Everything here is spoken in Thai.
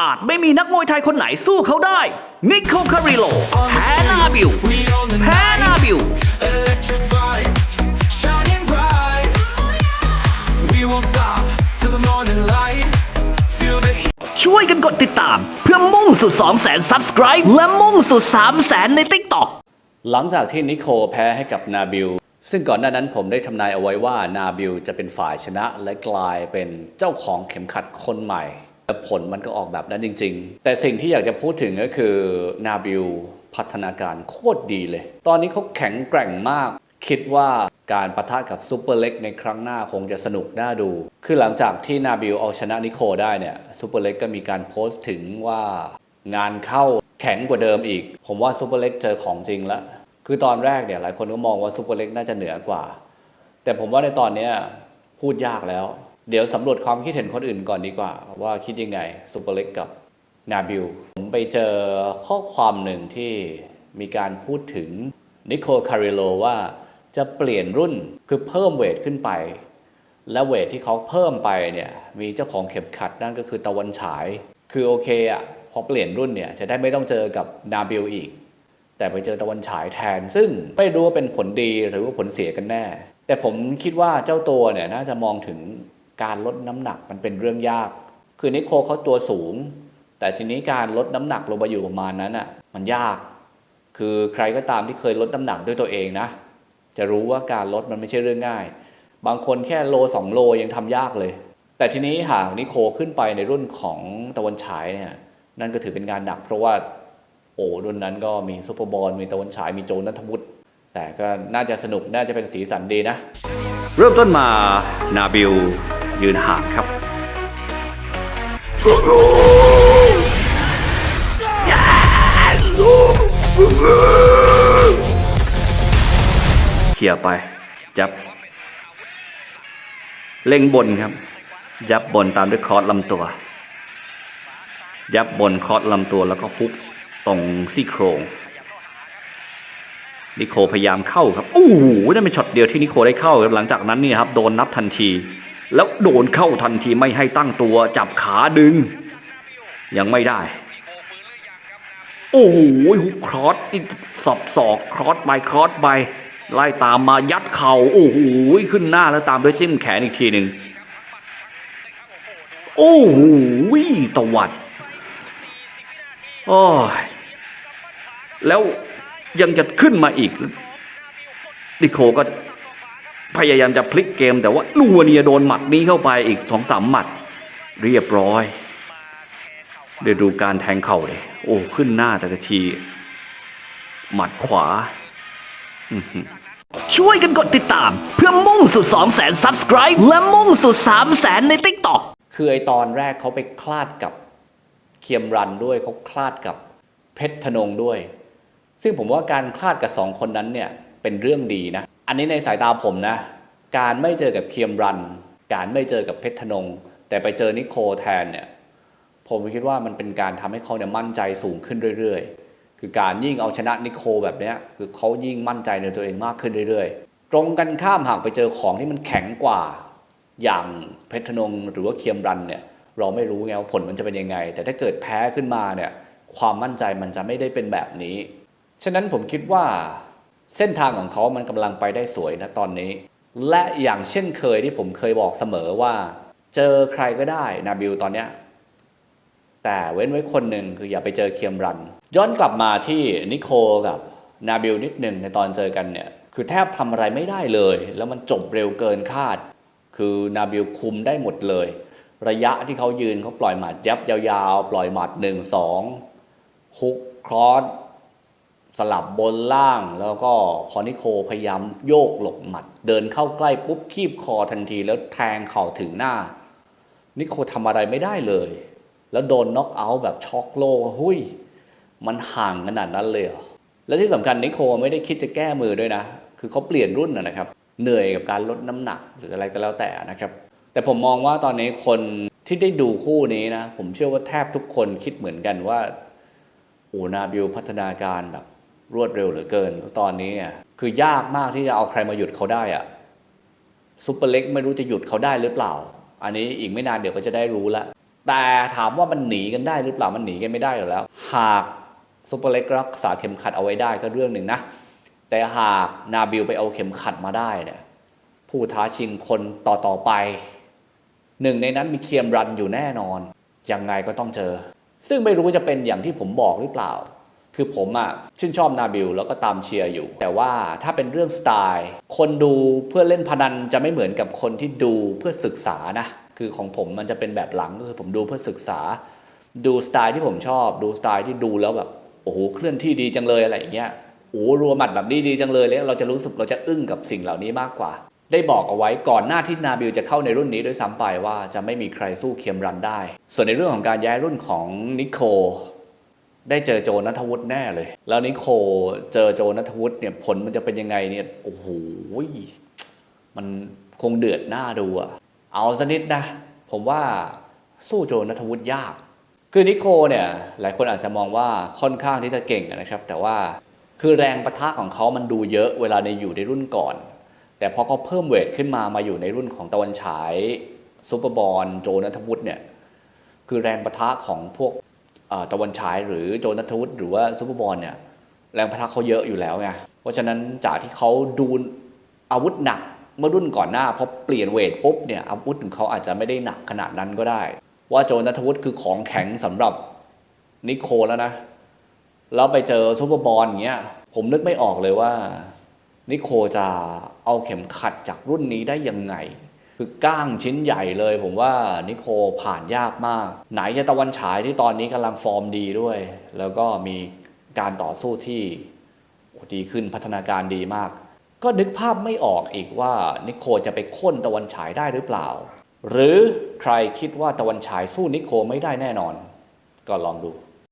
อาจไม่มีนักมวยไทยคนไหนสู้เขาได้ นิโคคาริโลแพ้นาบิวแพ้นาบิว ช่วยกันกดติดตาม เพื่อมุ่งสู่ 2 0 0 0 0 0 subscribe และมุ่งสู่ 3 0 0 0 0 0 ใน TikTok หลังจากที่นิโคแพ้ให้กับนาบิล ซึ่งก่อนหน้านั้นผมได้ทำนายเอาไว้ว่านาบิลจะเป็นฝ่ายชนะและกลายเป็นเจ้าของเข็มขัดคนใหม่ ผลมันก็ออกแบบนั้นจริง ๆ แต่สิ่งที่อยากจะพูดถึงก็คือนาบิลพัฒนาการโคตรดีเลย ตอนนี้เขาแข็งแกร่งมาก คิดว่าการประทะกับซูเปอร์เล็กในครั้งหน้าคงจะสนุกน่าดู คือหลังจากที่นาบิลเอาชนะนิโคได้เนี่ยซูเปอร์เล็กก็มีการโพสต์ถึงว่างานเข้าแข็งกว่าเดิมอีก ผมว่าซูเปอร์เล็กเจอของจริงแล้ว คือตอนแรกเนี่ยหลายคนก็มองว่าซูเปอร์เล็กน่าจะเหนือกว่า แต่ผมว่าในตอนนี้พูดยากแล้ว เดี๋ยวสำรวจความคิดเห็นคนอื่นก่อนดีกว่า ว่าคิดยังไงซูเปอร์เล็กกับนาบิลผมไปเจอข้อความหนึ่งที่มีการพูดถึงนิโคลคาริโลว่าจะเปลี่ยนรุ่นคือเพิ่มเวทขึ้นไป และเวทที่เขาเพิ่มไปเนี่ยมีเจ้าของเข็มขัดนั่นก็คือตะวันฉาย คือโอเคอะพอเปลี่ยนรุ่นเนี่ยจะได้ไม่ต้องเจอกับนาบิลอีก แต่ไปเจอตะวันฉายแทน ซึ่งไม่รู้ว่าเป็นผลดีหรือว่าผลเสียกันแน่ แต่ผมคิดว่าเจ้าตัวเนี่ยน่าจะมองถึง การลดน้ำหนักมันเป็นเรื่องยาก คือนิโคเขาตัวสูง แต่ทีนี้การลดน้ำหนักลงมาอยู่ประมาณนั้นอะมันยาก คือใครก็ตามที่เคยลดน้ำหนักด้วยตัวเองนะ จะรู้ว่าการลดมันไม่ใช่เรื่องง่าย บางคนแค่โลสองโลยังทำยากเลย แต่ทีนี้หากนิโคขึ้นไปในรุ่นของตะวันฉายเนี่ยนั่นก็ถือเป็นงานหนัก เพราะว่าโอ้รุ่นนั้นก็มีซุปเปอร์บอลมีตะวันฉายมีโจนัทวุฒิแต่ก็น่าจะสนุกน่าจะเป็นสีสันดีนะ เริ่มต้นมานาบิล ยืนห่างครับเคลียไป จับ เล็งบนครับ ยับบนตามด้วยคอรอสลำตัว ยับบนคอรอสลำตัวแล้วก็ฮุกตรงซี่โครงนิโคพยายามเข้าครับ โอ้โหนั่นเป็นช็อตเดียวที่นิโคได้เข้าครับ หลังจากนั้นนี่ครับ โดนนับทันที แล้วโดนเข้าทันทีไม่ให้ตั้งตัวจับขาดึง ยังไม่ได้ โอ้โหฮุกครอสนี่สอบศอกครอสไปครอสไปไล่ตามมายัดเข่าโอ้โหขึ้นหน้าแล้วตามด้วยจิ้มแขนอีกทีหนึ่งโอ้โหตวัดโอ้ยแล้วยังจะขึ้นมาอีกดิโคก็ พยายามจะพลิกเกม แต่ว่านัวเนียโดนหมัดนี้เข้าไปอีกสองสามหมัด เรียบร้อยเดี๋ยวดูการแทงเข่าเลยโอ้ขึ้นหน้าแต่ละที หมัดขวา ช่วยกันกดติดตาม เพื่อมุ่งสู่2 0 0 0 0 subscribe และมุ่งสู่3 0 0 0 0 0 ใน TikTok คือไอตอนแรกเขาไปคลาดกับเคียมรันด้วยเขาคลาดกับเพชรธนงด้วย ซึ่งผมว่าการคลาดกับสองคนนั้นเนี่ยเป็นเรื่องดีนะ อันนี้ในสายตาผมนะ การไม่เจอกับเคียมรัน การไม่เจอกับเพชรธนง แต่ไปเจอนิโคแทนเนี่ยผมคิดว่ามันเป็นการทำให้เขาเนี่ยมั่นใจสูงขึ้นเรื่อยๆ คือการยิ่งเอาชนะนิโคแบบเนี้ยคือเขายิ่งมั่นใจในตัวเองมากขึ้นเรื่อยๆ ตรงกันข้ามหากไปเจอของที่มันแข็งกว่า อย่างเพชรธนงหรือว่าเคียมรันเนี่ยเราไม่รู้ไงว่าผลมันจะเป็นยังไง แต่ถ้าเกิดแพ้ขึ้นมาเนี่ยความมั่นใจมันจะไม่ได้เป็นแบบนี้ ฉะนั้นผมคิดว่า เส้นทางของเขามันกำลังไปได้สวยนะตอนนี้ และอย่างเช่นเคยที่ผมเคยบอกเสมอว่า เจอใครก็ได้นาบิลตอนเนี้ยแต่เว้นไว้คนหนึ่งคืออย่าไปเจอเคียมรัน ย้อนกลับมาที่นิโคกับนาบิลนิดหนึ่งในตอนเจอกันเนี่ยคือแทบทำอะไรไม่ได้เลย แล้วมันจบเร็วเกินคาด คือนาบิลคุมได้หมดเลย ระยะที่เขายืนเขาปล่อยหมัดยับยาวๆ ปล่อยหมัดหนึ่งสองฮุกครอส สลับบนล่างแล้วก็พอนิโคพยายามโยกหลบหมัด เดินเข้าใกล้ปุ๊บคีบคอทันทีแล้วแทงเข่าถึงหน้า นิโคทำอะไรไม่ได้เลย แล้วโดนน็อกเอาท์แบบช็อกโลกหุยมันห่างขนาดนั้นเลยและที่สำคัญนิโคไม่ได้คิดจะแก้มือด้วยนะ คือเขาเปลี่ยนรุ่นนะครับ เหนื่อยกับการลดน้ำหนักหรืออะไรก็แล้วแต่นะครับ แต่ผมมองว่าตอนนี้คนที่ได้ดูคู่นี้นะ ผมเชื่อว่าแทบทุกคนคิดเหมือนกันว่าอ้นาบิลพัฒนาการแบบ รวดเร็วเหลือเกิน ตอนนี้เนี่ยคือยากมากที่จะเอาใครมาหยุดเขาได้อะซุปเปอร์เล็กไม่รู้จะหยุดเขาได้หรือเปล่า อันนี้อีกไม่นานเดี๋ยวก็จะได้รู้ละแต่ถามว่ามันหนีกันได้หรือเปล่ามันหนีกันไม่ได้อยู่แล้ว หากซุปเปอร์เล็กรักษาเข็มขัดเอาไว้ได้ก็เรื่องหนึ่งนะ แต่หากนาบิลไปเอาเข็มขัดมาได้เนี่ยผู้ท้าชิงคนต่อต่อๆไป หนึ่งในนั้นมีเคียมรันอยู่แน่นอน ยังไงก็ต้องเจอ ซึ่งไม่รู้จะเป็นอย่างที่ผมบอกหรือเปล่า คือผมอะชื่นชอบนาบิลแล้วก็ตามเชียร์อยู่ แต่ว่าถ้าเป็นเรื่องสไตล์ คนดูเพื่อเล่นพนันจะไม่เหมือนกับคนที่ดูเพื่อศึกษานะคือของผมมันจะเป็นแบบหลังก็คือผมดูเพื่อศึกษา ดูสไตล์ที่ผมชอบ ดูสไตล์ที่ดูแล้วแบบโอ้โหเคลื่อนที่ดีจังเลยอะไรอย่างเงี้ยโอ้รัวหมัดแบบนี้ดีจังเลยแล้วเราจะรู้สึกเราจะอึ้งกับสิ่งเหล่านี้มากกว่า ได้บอกเอาไว้ก่อนหน้าที่นาบิลจะเข้าในรุ่นนี้ด้วยซ้ำไปว่าจะไม่มีใครสู้เคียมรันได้ ส่วนในเรื่องของการย้ายรุ่นของนิโค ได้เจอโจนัทวุฒิแน่เลย แล้วนิโคเจอโจนัทวุฒิเนี่ยผลมันจะเป็นยังไงเนี่ยโอ้โหมันคงเดือดหน้าดูอะเอาสักนิดนะ ผมว่าสู้โจนัทวุฒิยาก คือนิโคเนี่ยหลายคนอาจจะมองว่าค่อนข้างที่จะเก่งนะครับ แต่ว่าคือแรงประทะของเขามันดูเยอะเวลาในอยู่ในรุ่นก่อน แต่พอเขาเพิ่มเวทขึ้นมามาอยู่ในรุ่นของตะวันฉายซูเปอร์บอลโจนัทวุฒิเนี่ยคือแรงประทะของพวก ตะวันฉายหรือโจนัทวุฒิหรือว่าซูเปอร์บอลเนี่ยแรงพลังเขาเยอะอยู่แล้วไงเพราะฉะนั้นจากที่เขาดูอาวุธหนักเมื่อรุ่นก่อนหน้าพอเปลี่ยนเวทปุ๊บเนี่ยอาวุธของเขาอาจจะไม่ได้หนักขนาดนั้นก็ได้ ว่าโจนัทวุฒิคือของแข็งสำหรับนิโคแล้วนะ แล้วไปเจอซูเปอร์บอลอย่างเงี้ยผมนึกไม่ออกเลยว่านิโคจะเอาเข็มขัดจากรุ่นนี้ได้ยังไง คือก้างชิ้นใหญ่เลย ผมว่านิโคผ่านยากมาก ไหนจะตะวันฉายที่ตอนนี้กำลังฟอร์มดีด้วย แล้วก็มีการต่อสู้ที่ดีขึ้นพัฒนาการดีมาก ก็นึกภาพไม่ออกอีกว่านิโคจะไปค่นตะวันฉายได้หรือเปล่า หรือใครคิดว่าตะวันฉายสู้นิโคไม่ได้แน่นอน ก็ลองดู